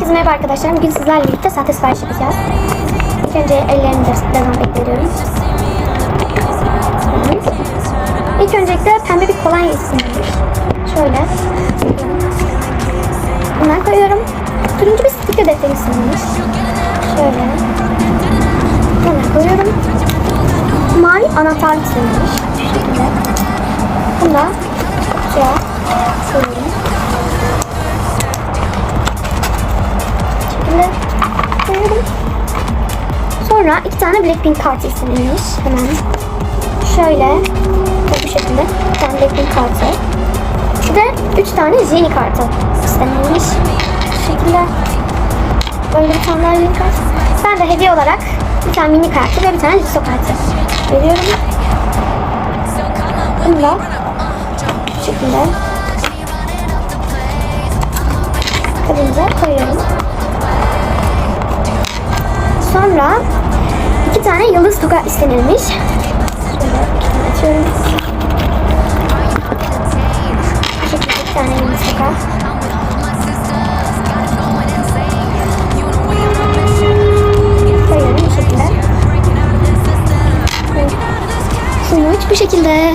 Herkese merhaba arkadaşlar. Bugün sizlerle birlikte sahte sipariş yapacağız. İlk önce ellerimi de dezenfekte ediyorum. Evet. İlk öncelikle pembe bir kolonya istemiş. Şöyle. Bunları koyuyorum. Turuncu bir sticker defteri istemiş. Şöyle. Bunları koyuyorum. Mavi anahtarlık istemiş. Şu şekilde. Bunu da kutuya Sonra iki tane Blackpink kartı istenilmiş. Hemen şöyle bu şekilde bir tane Blackpink kartı. De üç tane Jennie kartı istenilmiş. Bu şekilde böyle bir tane Jennie kartı. Ben de hediye olarak bir tane mini kartı ve bir tane Jigsaw kartı veriyorum. Bunu bu şekilde kabimize koyuyorum. Sonra iki tane yıldız toka istenilmiş. Açıyorum. Bu şekilde iki tane yıldız bu şekilde. Sonuç bu şekilde.